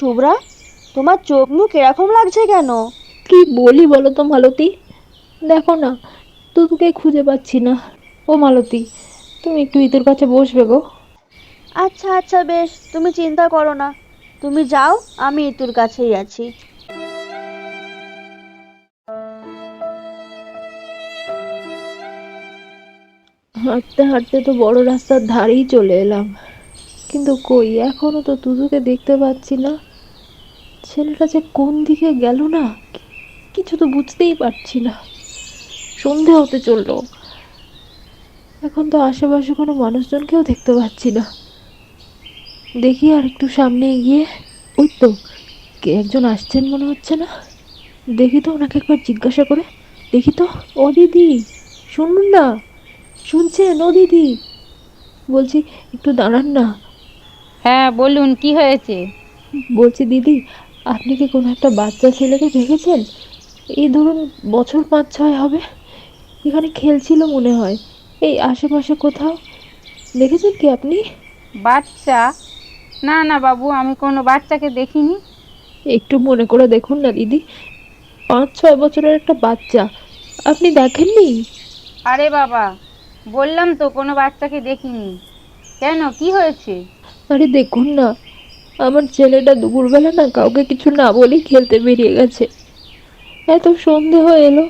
শুভ্রা তোমার চোখ মুখ এরকম লাগছে কেন? কি বলি বলো তো মালতী? দেখো না তুতুকে খুঁজে পাচ্ছি না। ও মালতী তুমি একটু ইতুর কাছে বসবে গো। আচ্ছা আচ্ছা বেশ তুমি চিন্তা করো না। তুমি যাও আমি ইতুর কাছেই আছি। হাঁটতে হাঁটতে তো বড় রাস্তার ধারেই চলে এলাম। কিন্তু কই এখনও তো তুতুকে দেখতে পাচ্ছি না। ছেলেটা যে কোন দিকে গেল না কিছু তো বুঝতেই পারছি না। সন্ধে হতে চলল। এখন তো আশেপাশে কোনো মানুষজনকেও দেখতে পাচ্ছি না। দেখি আর একটু সামনে গিয়ে ওই তো কে একজন আসছেন মনে হচ্ছে না? দেখি তো ওনাকে একবার জিজ্ঞাসা করে। দেখি তো ও দিদি শুনুন না শুনছেন ও দিদি বলছি একটু দাঁড়ান না। হ্যাঁ বলুন কি হয়েছে? বলছি দিদি আপনি কি কোনো একটা বাচ্চা ছেলেকে দেখেছেন? এই ধরুন বছর পাঁচ ছয় হবে। এখানে খেলছিল মনে হয়। এই আশেপাশে কোথাও? দেখেছেন কি আপনি? বাচ্চা? না না বাবু আমি কোনো বাচ্চাকে দেখিনি। একটু মনে করে দেখুন না দিদি। পাঁচ ছয় বছরের একটা বাচ্চা। আপনি দেখেননি? আরে বাবা বললাম তো কোনো বাচ্চাকে দেখিনি। কেন? কি হয়েছে? আরে দেখুন না। আমার ছেলেটা দুপুরবেলা না কাউকে কিছু না বলেই খেলতে বেরিয়ে গেছে। এত সন্ধে হয়ে এলো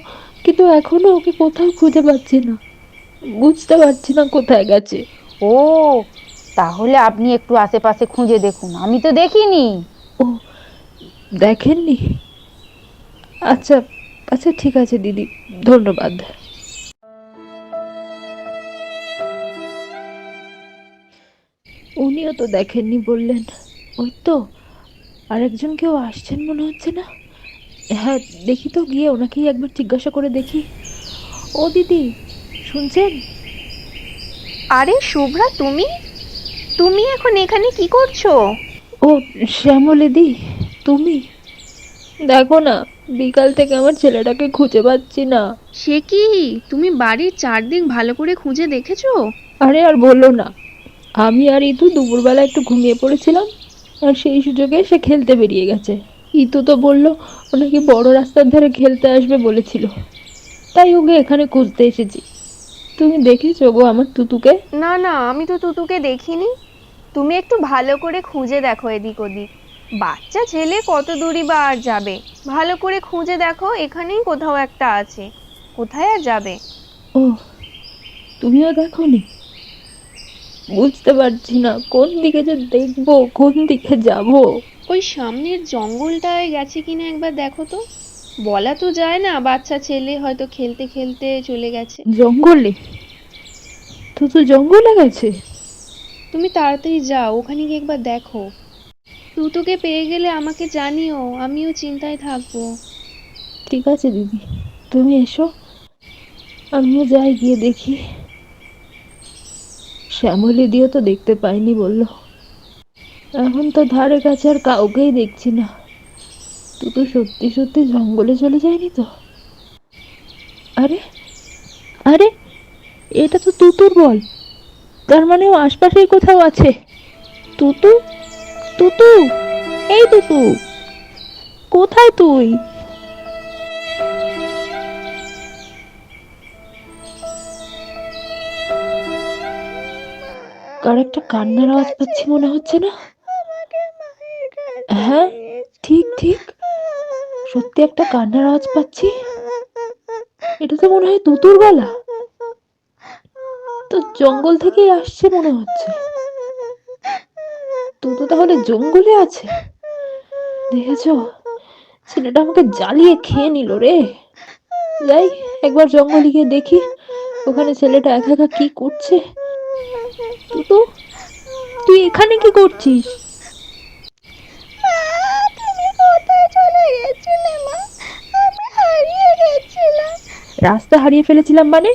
কিন্তু এখনও ওকে কোথাও খুঁজে পাচ্ছি না। বুঝতে পারছি না কোথায় গেছে। ও তাহলে আপনি একটু আশেপাশে খুঁজে দেখুন। আমি তো দেখিনি। ও দেখেননি? আচ্ছা আচ্ছা ঠিক আছে দিদি ধন্যবাদ। উনিও তো দেখেননি বললেন। ওই তো আরেকজন কেউ আসছেন মনে হচ্ছে না? হ্যাঁ দেখি তো গিয়ে ওনাকেই একবার জিজ্ঞাসা করে দেখি। ও দিদি শুনছেন? আরে শুভ্রা তুমি? তুমি এখন এখানে কি করছ? ও শ্যামলিদি তুমি? দেখো না বিকাল থেকে আমার ছেলেটাকে খুঁজে পাচ্ছি না। সে কি? তুমি বাড়ির চারদিক ভালো করে খুঁজে দেখেছ? আরে আর বলো না আমি আর ইতু দুপুরবেলা একটু ঘুমিয়ে পড়েছিলাম। আর সেই সুযোগে সে খেলতে বেরিয়ে গেছে। ইতু তো বলল ও নাকি বড় রাস্তার ধারে খেলতে আসবে বলেছিল। তাই ওকে এখানে খুঁজতে এসেছি। তুমি দেখেছ গো আমার তুতুকে? না না আমি তো তুতুকে দেখিনি। তুমি একটু ভালো করে খুঁজে দেখো এদিক ওদিক। বাচ্চা ছেলে কত দূরই বা আর যাবে। ভালো করে খুঁজে দেখো এখানেই কোথাও একটা আছে। কোথায় আর যাবে? ও তুমিও দেখোনি? বুঝতে পারছি না কোন দিকে যে দেখব কোন দিকে যাব। ওই সামনের জঙ্গলটায় গেছে কিনা একবার দেখো তো। বলা তো যায় না বাচ্চা ছেলে হয়তো খেলতে খেলতে চলে গেছে। জঙ্গলে? তো তো জঙ্গলে গেছে। তুমি তাড়াতাড়ি যাও ওখানে গিয়ে একবার দেখো। তুতুকে পেয়ে গেলে আমাকে জানিও আমিও চিন্তায় থাকব। ঠিক আছে দিদি তুমি এসো। আমিও যাই গিয়ে দেখি। শ্যামলি দিও তো দেখতে পাইনি বলল। এখন তো ধারে কাছে আর কাউকেই দেখছি না। তুই তো সত্যি সত্যি জঙ্গলে চলে যায়নি তো? আরে আরে, এটা তো তুতুর বল। তার মানে ও আশপাশেই কোথাও আছে। তুতু? তুতু? এই তুতু। কোথায় তুই? কার একটা কান্নার আওয়াজ পাচ্ছি মনে হচ্ছে না? হ্যাঁ ঠিক ঠিক। সত্যি একটা কান্নার আওয়াজ পাচ্ছি? এটা তো মনে হয় তুতুর গলা তো জঙ্গল থেকেই আসছে মনে হচ্ছে। তুতু তাহলে জঙ্গলে আছে? দেখেছ? ছেলেটা আমাকে জ্বালিয়ে খেয়ে নিল রে। যাই একবার জঙ্গলে গিয়ে দেখি ওখানে ছেলেটা একা একা কি করছে। তুতু তুই এখানে কি করছিস? রাস্তা হারিয়ে ফেলেছিলাম মানে?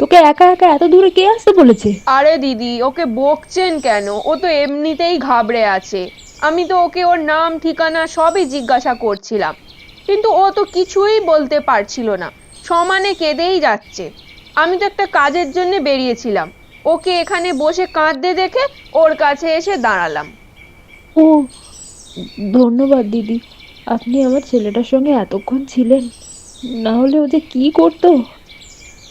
তোকে একা একা এত দূরে কে আসতে বলেছে? আরে দিদি ওকে বকছেন কেন? ও তো এমনিতেই ঘাবড়ে আছে। আমি তো ওকে ওর নাম ঠিকানা সবই জিজ্ঞাসা করছিলাম। কিন্তু ও তো কিছুই বলতে পারছিল না। সমানে কেঁদেই যাচ্ছে। আমি তো একটা কাজের জন্য বেরিয়েছিলাম। ওকে এখানে বসে কাঁদতে দেখে ওর কাছে এসে দাঁড়ালাম। ও ধন্যবাদ দিদি। আপনি আমার ছেলেটার সঙ্গে এতক্ষণ ছিলেন না হলে ও যে কী করতো?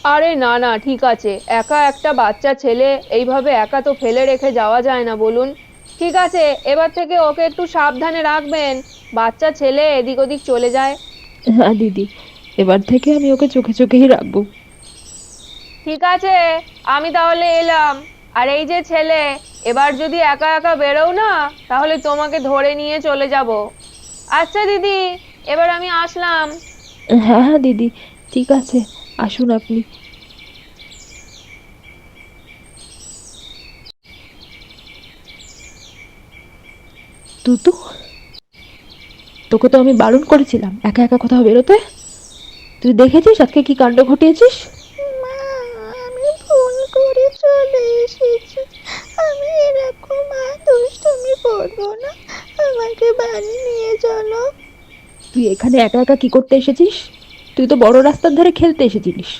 আরে না না ঠিক আছে। একা একটা বাচ্চা ছেলে এইভাবে একা তো ফেলে রেখে যাওয়া যায় না বলুন। ঠিক আছে এবার থেকে ওকে একটু সাবধানে রাখবেন। বাচ্চা ছেলে এদিক ওদিক চলে যায়। হ্যাঁ দিদি এবার থেকে আমি ওকে চোখে চোখেই রাখব। ঠিক আছে, আমি তাহলে এলাম। আর এই যে ছেলে, এবার যদি একা একা বেরোও না, তাহলে তোমাকে ধরে নিয়ে চলে যাব। আচ্ছা দিদি, এবার আমি আসলাম। হ্যাঁ হ্যাঁ দিদি, ঠিক আছে, আসুন আপনি। তুতু, তোকে তো আমি বারণ করেছিলাম, একা একা কোথাও বেরোতে। তুই দেখেছিস আজকে কি কাণ্ড ঘটিয়েছিস মা আমি ভুল করে চলে এসেছি আমি এরকম দুষ্টুমি করব না আমাকে বাড়ি নিয়ে চলো। তুই এখানে একা একা কি করতে এসেছিস? তুই তো বড় রাস্তার ধারে খেলতে এসেছিলিস।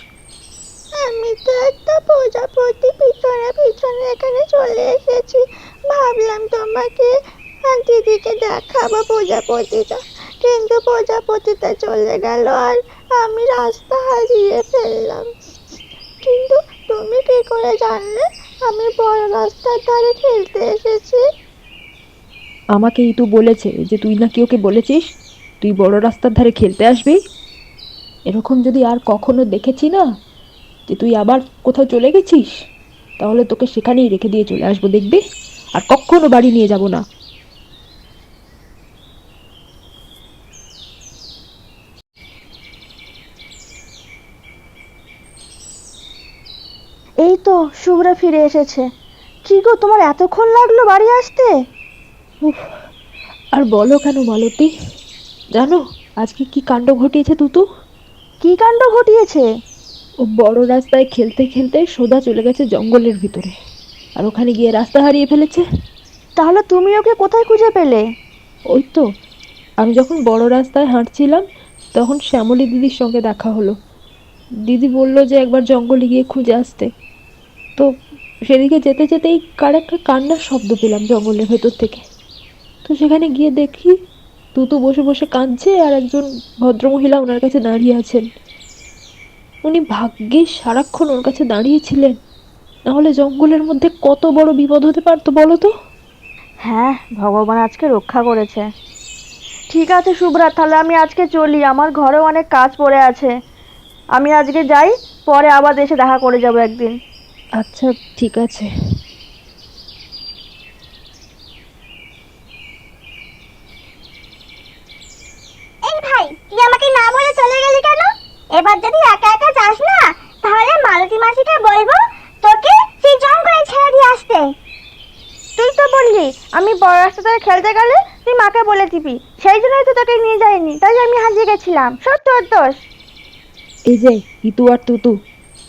আমি তো একটা প্রজাপতি পিছনে পিছনে এখানে চলে এসেছি। ভাবলাম তোমাকে আর দিদিকে দেখাবো প্রজাপতিটা। কিন্তু প্রজাপতিটা চলে গেল আর আমি রাস্তা হারিয়ে ফেললাম। কিন্তু তুমি কি করে জানলে? আমি বড় রাস্তার ধারে খেলতে এসেছি। আমাকে ইতু বলেছে যে তুই নাকি ওকে বলেছিস? তুই বড় রাস্তার ধারে খেলতে আসবি? এরকম যদি আর কখনো দেখেছি না, যে তুই আবার কোথাও চলে গেছিস, তাহলে তোকে সেখানেই রেখে দিয়ে চলে আসব, দেখবি? আর কখনো বাড়ি নিয়ে যাব না। এই তো শুভ্রা ফিরে এসেছে। কি গো, তোমার এতক্ষণ লাগল বাড়ি আসতে? আর বলো কেন মালতী? জানো আজকে কি কাণ্ড ঘটিয়েছে তুতু? কি কাণ্ড ঘটিয়েছে? ও বড় রাস্তায় খেলতে খেলতে সোজা চলে গেছে জঙ্গলের ভিতরে। আর ওখানে গিয়ে রাস্তা হারিয়ে ফেলেছে। তাহলে তুমি ওকে কোথায় খুঁজে পেলে? ওই তো আমি যখন বড় রাস্তায় হাঁটছিলাম তখন শ্যামলী দিদির সঙ্গে দেখা হলো। দিদি বলল যে একবার জঙ্গলে গিয়ে খুঁজে আসতে। তো সেদিকে যেতে যেতেই কার একটা কান্নার শব্দ পেলাম জঙ্গলের ভেতর থেকে। তো সেখানে গিয়ে দেখি তুতু বসে বসে কাঁদছে আর একজন ভদ্রমহিলা ওনার কাছে দাঁড়িয়ে আছেন। উনি ভাগ্যিস সারাক্ষণ ওর কাছে দাঁড়িয়েছিলেন। নাহলে জঙ্গলের মধ্যে কত বড় বিপদ হতে পারতো বলো তো? হ্যাঁ ভগবান আজকে রক্ষা করেছে। ঠিক আছে শুভ্রা তাহলে আমি আজকে চলি। আমার ঘরেও অনেক কাজ পড়ে আছে। আমি আজকে যাই পরে আবার এসে দেখা করে যাব একদিন। আচ্ছা ঠিক আছে এই ভাই তুই আমাকে না বলে চলে গেলি কেন এবার যদি একা একা যাস না তাহলে মালতী মাসিকে বলব তোকে সেই জঙ্গলে ছেড়ে দিয়ে আসতে তুই তো আমি বড় রাস্তা থেকে খেলতে গেলে তুই মাকে বলে দিবি। সেই জন্যই তো তোকে নিয়ে যাইনি তাই আমি হারিয়ে গেছিলাম। সব তোর দোষ। এই যে ইতু আর তুতু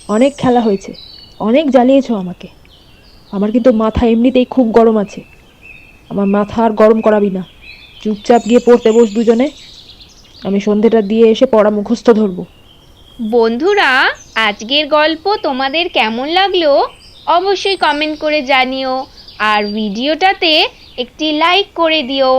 অনেক খেলা হয়েছে অনেক জ্বালিয়েছো আমাকে। আমার কিন্তু মাথা এমনিতেই খুব গরম আছে। আমার মাথা আর গরম করাবি না। চুপচাপ গিয়ে পড়তে বস দুজনে। আমি সন্ধেটা দিয়ে এসে পড়া মুখস্থ ধরবো। বন্ধুরা আজকের গল্প তোমাদের কেমন লাগল? অবশ্যই কমেন্ট করে জানিও। আর ভিডিওটাতে একটি লাইক করে দিও।